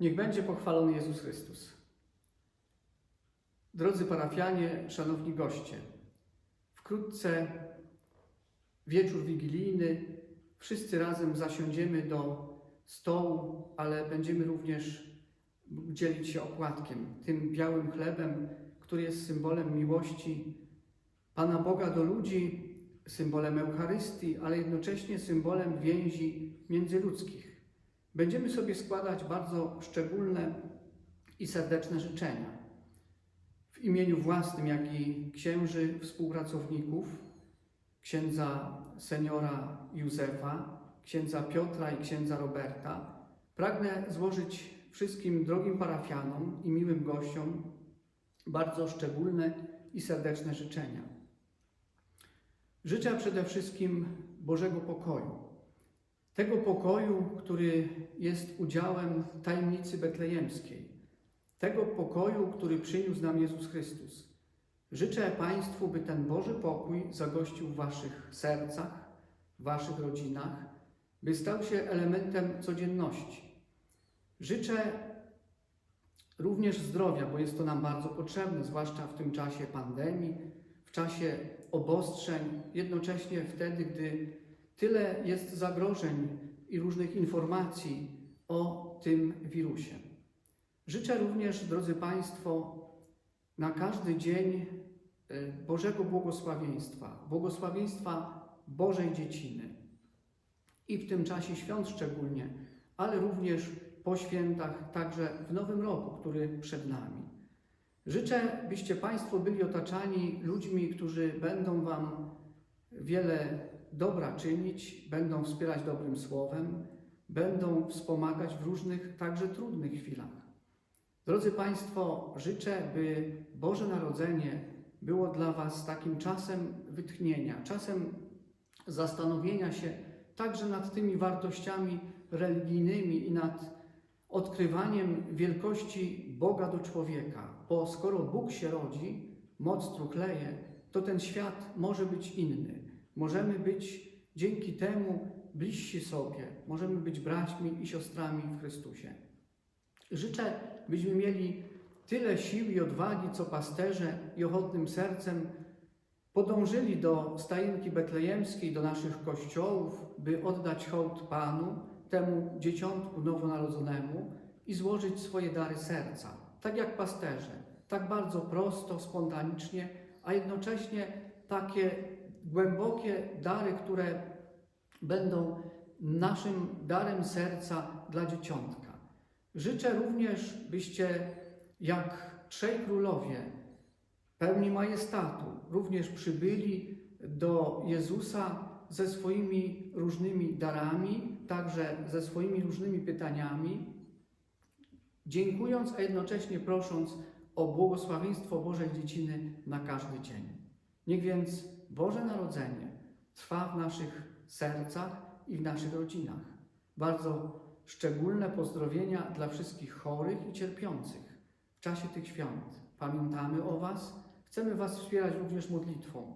Niech będzie pochwalony Jezus Chrystus. Drodzy parafianie, szanowni goście, wkrótce wieczór wigilijny, wszyscy razem zasiądziemy do stołu, ale będziemy również dzielić się opłatkiem, tym białym chlebem, który jest symbolem miłości Pana Boga do ludzi, symbolem Eucharystii, ale jednocześnie symbolem więzi międzyludzkich. Będziemy sobie składać bardzo szczególne i serdeczne życzenia. W imieniu własnym, jak i księży współpracowników, księdza seniora Józefa, księdza Piotra i księdza Roberta, pragnę złożyć wszystkim drogim parafianom i miłym gościom bardzo szczególne i serdeczne życzenia. Życzę przede wszystkim Bożego pokoju. Tego pokoju, który jest udziałem tajemnicy betlejemskiej. Tego pokoju, który przyniósł nam Jezus Chrystus. Życzę Państwu, by ten Boży pokój zagościł w Waszych sercach, w Waszych rodzinach, by stał się elementem codzienności. Życzę również zdrowia, bo jest to nam bardzo potrzebne, zwłaszcza w tym czasie pandemii, w czasie obostrzeń, jednocześnie wtedy, gdy tyle jest zagrożeń i różnych informacji o tym wirusie. Życzę również, drodzy Państwo, na każdy dzień e, Bożego błogosławieństwa, błogosławieństwa Bożej dzieciny. I w tym czasie świąt szczególnie, ale również po świętach, także w Nowym Roku, który przed nami. Życzę, byście Państwo byli otaczani ludźmi, którzy będą Wam wiele dobra czynić, będą wspierać dobrym słowem, będą wspomagać w różnych, także trudnych chwilach. Drodzy Państwo, życzę, by Boże Narodzenie było dla Was takim czasem wytchnienia, czasem zastanowienia się także nad tymi wartościami religijnymi i nad odkrywaniem wielkości Boga do człowieka. Bo skoro Bóg się rodzi, moc truchleje, to ten świat może być inny. Możemy być dzięki temu bliżsi sobie, możemy być braćmi i siostrami w Chrystusie. Życzę, byśmy mieli tyle sił i odwagi, co pasterze i ochotnym sercem podążyli do stajenki betlejemskiej, do naszych kościołów, by oddać hołd Panu, temu dzieciątku nowonarodzonemu i złożyć swoje dary serca. Tak jak pasterze, tak bardzo prosto, spontanicznie, a jednocześnie takie głębokie dary, które będą naszym darem serca dla dzieciątka. Życzę również, byście jak trzej królowie pełni majestatu również przybyli do Jezusa ze swoimi różnymi darami, także ze swoimi różnymi pytaniami, dziękując, a jednocześnie prosząc o błogosławieństwo Bożej dzieciny na każdy dzień. Niech więc Boże Narodzenie trwa w naszych sercach i w naszych rodzinach. Bardzo szczególne pozdrowienia dla wszystkich chorych i cierpiących w czasie tych świąt. Pamiętamy o Was, chcemy Was wspierać również modlitwą.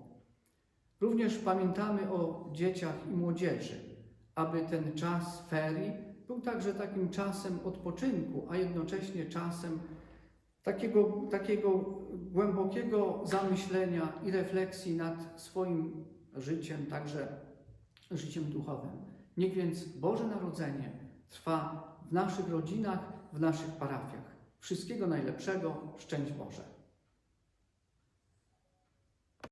Również pamiętamy o dzieciach i młodzieży, aby ten czas ferii był także takim czasem odpoczynku, a jednocześnie czasem takiego, takiego głębokiego zamyślenia i refleksji nad swoim życiem, także życiem duchowym. Niech więc Boże Narodzenie trwa w naszych rodzinach, w naszych parafiach. Wszystkiego najlepszego, szczęść Boże.